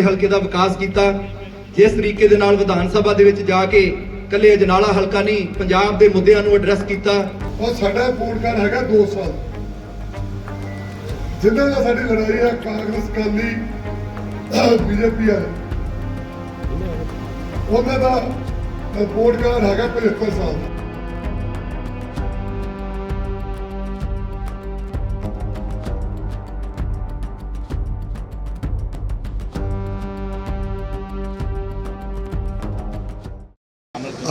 ਅਜਨਾਲੇ ਹਲਕੇ ਦਾ ਵਿਕਾਸ ਕੀਤਾ, ਜਿਸ ਤਰੀਕੇ ਦੇ ਨਾਲ ਵਿਧਾਨ ਸਭਾ ਦੇ ਵਿੱਚ ਜਾ ਕੇ ਕੱਲੇ ਅਜਨਾਲਾ ਹਲਕਾ ਨਹੀਂ, ਪੰਜਾਬ ਦੇ ਮੁੱਦਿਆਂ ਨੂੰ ਐਡਰੈਸ ਕੀਤਾ। ਔਰ ਸਾਡਾ ਰਿਪੋਰਟ ਹੈਗਾ 2 ਸਾਲ। ਜਿੰਨਾਂ ਨਾਲ ਸਾਡੀ ਲੜਾਈ ਹੈ ਕਾਂਗਰਸ ਕਾਲੀ, ਬੀਜੇਪੀ ਹੈ ਉਹਨਾਂ ਦਾ ਰਿਪੋਰਟ ਕਾਰਡ ਹੈਗਾ 75 ਸਾਲ।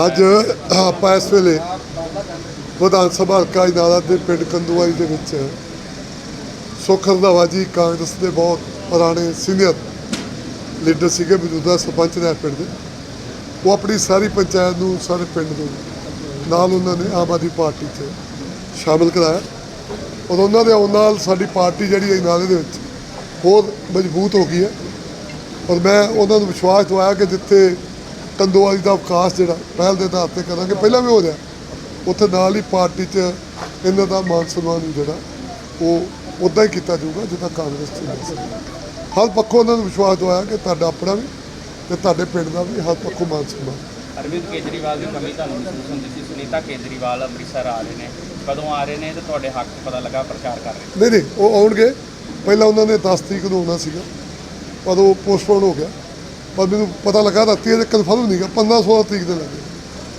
ਅੱਜ ਆਪਾਂ ਇਸ ਵੇਲੇ ਵਿਧਾਨ ਸਭਾ ਹਲਕਾ ਇਨਾਲਾ ਦੇ ਪਿੰਡ ਕੰਦੂਆਈ ਦੇ ਵਿੱਚ ਸੁਖ ਰੰਧਾਵਾ ਜੀ, ਕਾਂਗਰਸ ਦੇ ਬਹੁਤ ਪੁਰਾਣੇ ਸੀਨੀਅਰ ਲੀਡਰ ਸੀਗੇ, ਮੌਜੂਦਾ ਸਰਪੰਚ ਨੇ ਪਿੰਡ ਦੇ। ਉਹ ਆਪਣੀ ਸਾਰੀ ਪੰਚਾਇਤ ਨੂੰ, ਸਾਰੇ ਪਿੰਡ ਨੂੰ, ਨਾਲ ਉਹਨਾਂ ਨੇ ਆਮ ਆਦਮੀ ਪਾਰਟੀ 'ਚ ਸ਼ਾਮਿਲ ਕਰਾਇਆ। ਔਰ ਉਹਨਾਂ ਦੇ ਆਉਣ ਨਾਲ ਸਾਡੀ ਪਾਰਟੀ ਜਿਹੜੀ ਹੈ ਇਨਾਲੇ ਦੇ ਵਿੱਚ ਹੋਰ ਮਜ਼ਬੂਤ ਹੋ ਗਈ ਹੈ। ਔਰ ਮੈਂ ਉਹਨਾਂ ਨੂੰ ਵਿਸ਼ਵਾਸ ਦਵਾਇਆ ਕਿ ਜਿੱਥੇ ਕੰਦੋਵਾਲੀ ਦਾ ਵਿਕਾਸ ਜਿਹੜਾ ਪਹਿਲ ਦੇ ਆਧਾਰ ਤੇ ਕਰਾਂਗੇ। ਪਹਿਲਾਂ ਵੀ ਹੋ ਰਿਹਾ। ਉੱਥੇ ਨਾਲ ਹੀ ਪਾਰਟੀ 'ਚ ਇਹਨਾਂ ਦਾ ਮਾਨ ਸਨਮਾਨ ਜਿਹੜਾ ਉਹ ਉਦਾਂ ਹੀ ਕੀਤਾ ਜਾਊਗਾ ਜਿੱਦਾਂ ਕਾਂਗਰਸ 'ਚ ਹੁੰਦਾ ਸੀ। ਹਰ ਪੱਖੋਂ ਉਹਨਾਂ ਨੂੰ ਵਿਸ਼ਵਾਸ ਦਵਾਇਆ ਕਿ ਤੁਹਾਡਾ ਆਪਣਾ ਵੀ ਤੇ ਤੁਹਾਡੇ ਪਿੰਡ ਦਾ ਵੀ ਹਰ ਪੱਖੋਂ ਮਾਨ ਸਨਮਾਨ। ਅਰਵਿੰਦ ਕੇਜਰੀਵਾਲ ਦੀ ਕਮੀ ਤੁਹਾਨੂੰ ਮਹਿਸੂਸ ਹੁੰਦੀ ਸੀ। ਸੁਨੀਤਾ ਕੇਜਰੀਵਾਲ ਅੰਮ੍ਰਿਤਸਰ ਆ ਰਹੇ ਨੇ। ਕਦੋਂ ਆ ਰਹੇ ਨੇ ਤੇ ਤੁਹਾਡੇ ਹੱਕ ਪਤਾ ਲੱਗਾ ਪ੍ਰਚਾਰ ਕਰ ਰਹੇ ਨਹੀਂ ਨਹੀਂ ਉਹ ਆਉਣਗੇ। ਪਹਿਲਾਂ ਉਹਨਾਂ ਨੇ 10 ਤਰੀਕ ਨੂੰ ਆਉਣਾ ਸੀਗਾ। ਪਰ ਉਹ ਪੋਸਟਪੋਨ ਹੋ ਗਿਆ। ਪਰ ਮੈਨੂੰ ਪਤਾ ਲੱਗਾ ਰਾਤੀ ਇਹ ਕਨਫਰਮ ਨਹੀਂ ਗਾ 15 16 ਤਰੀਕ ਦੇ ਲੱਗੇ।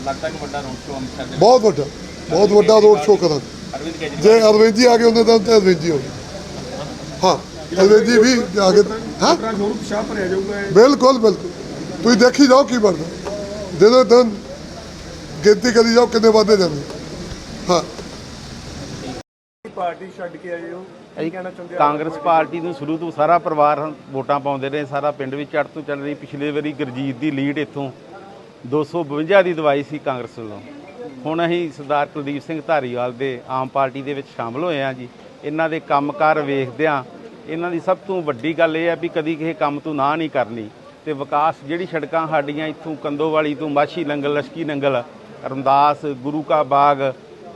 ਲੱਗਦਾ ਕਿ ਵੱਡਾ ਰੋਡ ਸ਼ੋਅ ਅੰਮ੍ਰਿਤਸਰ ਦੇ ਬਹੁਤ ਵੱਡਾ ਬਹੁਤ ਵੱਡਾ ਰੋਡ ਸ਼ੋਅ ਕਰਾਂਗੇ ਅਰਵਿੰਦ ਕੇਜਰੀਵਾਲ ਜੇ ਅਰਵਿੰਦ ਜੀ ਆ ਗਏ ਉਹਨਾਂ ਦਾ ਤਾਂ ਅਰਵਿੰਦ ਜੀ ਹੋ ਗਏ। ਹਾਂ ਅਰਵਿੰਦ ਜੀ ਵੀ ਆ ਕੇ ਹਾਂ? ਹੋਰ ਪਿਸ਼ਾਬ ਭਰਿਆ ਜਾਊਗਾ ਇਹ। ਬਿਲਕੁਲ ਬਿਲਕੁਲ। ਤੁਸੀਂ ਦੇਖੀ ਜਾਓ ਕੀ ਬਣਦਾ। ਦਿਨੋ ਦਿਨ ਗਿਣਤੀ ਕਰੀ ਜਾਓ ਕਿੰਨੇ ਵਾਧੇ ਜਾਂਦੇ ਹਾਂ। ਪਾਰਟੀ ਛੱਡ ਕੇ ਆਏ ਹੋ। ਕੀ ਕਹਿਣਾ ਚਾਹੁੰਦੇ ਕਾਂਗਰਸ ਪਾਰਟੀ ਨੂੰ ਸ਼ੁਰੂ ਤੋਂ ਸਾਰਾ ਪਰਿਵਾਰ ਵੋਟਾਂ ਪਾਉਂਦੇ ਰਹੇ, ਸਾਰਾ ਪਿੰਡ ਵਿੱਚ ਚੜ੍ਹ ਤੋਂ ਚੱਲ ਰਹੀ। ਪਿਛਲੇ ਵਾਰੀ ਗੁਰਜੀਤ ਦੀ ਲੀਡ ਇੱਥੋਂ 252 ਦੀ ਦਵਾਈ ਸੀ ਕਾਂਗਰਸ ਵੱਲੋਂ। ਹੁਣ ਅਸੀਂ ਸਰਦਾਰ ਕੁਲਦੀਪ ਸਿੰਘ ਧਾਰੀਵਾਲ ਦੇ ਆਮ ਪਾਰਟੀ ਦੇ ਵਿੱਚ ਸ਼ਾਮਲ ਹੋਏ ਹਾਂ ਜੀ। ਇਹਨਾਂ ਦੇ ਕੰਮਕਾਰ ਵੇਖਦਿਆਂ ਇਹਨਾਂ ਦੀ ਸਭ ਤੋਂ ਵੱਡੀ ਗੱਲ ਇਹ ਹੈ ਵੀ ਕਦੀ ਕਿਸੇ ਕੰਮ ਤੋਂ ਨਾ ਨਹੀਂ ਕਰਨੀ। ਤੇ ਵਿਕਾਸ ਜਿਹੜੀ ਸੜਕਾਂ ਸਾਡੀਆਂ ਇੱਥੋਂ ਕੰਦੋਵਾਲੀ ਤੋਂ ਮਾਛੀ ਨੰਗਲ, ਲਸ਼ਕੀ ਨੰਗਲ, ਰਮਦਾਸ, ਗੁਰੂ ਕਾ ਬਾਗ,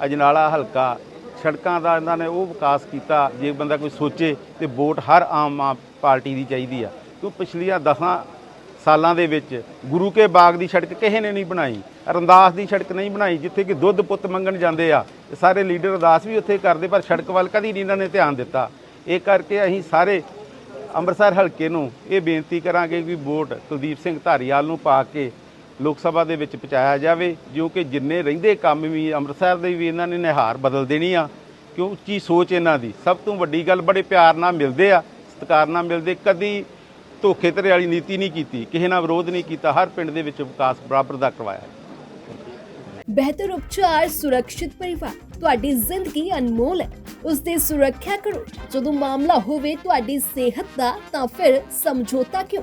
ਅਜਨਾਲਾ ਹਲਕਾ ਸੜਕਾਂ ਦਾ ਇਹਨਾਂ ਨੇ ਉਹ ਵਿਕਾਸ ਕੀਤਾ, ਜੇ ਬੰਦਾ ਕੋਈ ਸੋਚੇ ਤੇ ਵੋਟ ਹਰ ਆਮ ਆ- ਪਾਰਟੀ ਦੀ ਚਾਹੀਦੀ ਆ। ਕਿਉਂ ਪਿਛਲੀਆਂ 10 ਸਾਲਾਂ ਦੇ ਵਿੱਚ ਗੁਰੂ ਕੇ ਬਾਗ ਦੀ ਸੜਕ ਕਿਸੇ ਨੇ ਨਹੀਂ ਬਣਾਈ, ਰੰਦਾਸ ਦੀ ਸੜਕ ਨਹੀਂ ਬਣਾਈ, ਜਿੱਥੇ ਕਿ ਦੁੱਧ ਪੁੱਤ ਮੰਗਣ ਜਾਂਦੇ ਆ ਸਾਰੇ ਲੀਡਰ ਅਰਦਾਸ ਵੀ ਉੱਥੇ ਕਰਦੇ, ਪਰ ਸੜਕ ਵੱਲ ਕਦੀ ਨਹੀਂ ਇਹਨਾਂ ਨੇ ਧਿਆਨ ਦਿੱਤਾ। ਇਹ ਕਰਕੇ ਅਸੀਂ ਸਾਰੇ ਅੰਮ੍ਰਿਤਸਰ ਹਲਕੇ ਨੂੰ ਇਹ ਬੇਨਤੀ ਕਰਾਂਗੇ ਕਿ ਵੋਟ ਕੁਲਦੀਪ ਸਿੰਘ ਧਾਰੀਵਾਲ ਨੂੰ ਪਾ ਕੇ ਲੋਕ ਸਭਾ ਦੇ ਵਿੱਚ ਪਹੁੰਚਾਇਆ ਜਾਵੇ, ਜੋ ਕਿ ਜਿੰਨੇ ਰਹਿੰਦੇ ਕੰਮ ਵੀ ਅੰਮ੍ਰਿਤਸਰ ਦੇ ਵੀ ਇਹਨਾਂ ਨੇ ਨਿਹਾਰ ਬਦਲ ਦੇਣੀ ਆ, ਕਿਉਂ ਉੱਚੀ ਸੋਚ ਇਹਨਾਂ ਦੀ। ਸਭ ਤੋਂ ਵੱਡੀ ਗੱਲ, ਬੜੇ ਪਿਆਰ ਨਾਲ ਮਿਲਦੇ ਆ, ਸਤਿਕਾਰ ਨਾਲ ਮਿਲਦੇ, ਕਦੀ ਧੋਖੇ ਧੜੇ ਵਾਲੀ ਨੀਤੀ ਨਹੀਂ ਕੀਤੀ, ਕਿਸੇ ਨਾਲ ਵਿਰੋਧ ਨਹੀਂ ਕੀਤਾ, ਹਰ ਪਿੰਡ ਦੇ ਵਿੱਚ ਵਿਕਾਸ ਬਰਾਬਰ ਦਾ ਕਰਵਾਇਆ। ਬਿਹਤਰ ਉਪਚਾਰ, ਸੁਰੱਖਿਅਤ ਪਰਿਵਾਰ, ਤੁਹਾਡੀ ਜ਼ਿੰਦਗੀ ਅਨਮੋਲ ਹੈ। ਉਸ ਦੀ ਸੁਰੱਖਿਆ ਕਰੋ। ਜਦੋਂ ਮਾਮਲਾ ਹੋਵੇ ਤੁਹਾਡੀ ਸਿਹਤ ਦਾ, ਤਾਂ ਫਿਰ ਸਮਝੌਤਾ ਕਿਉਂ?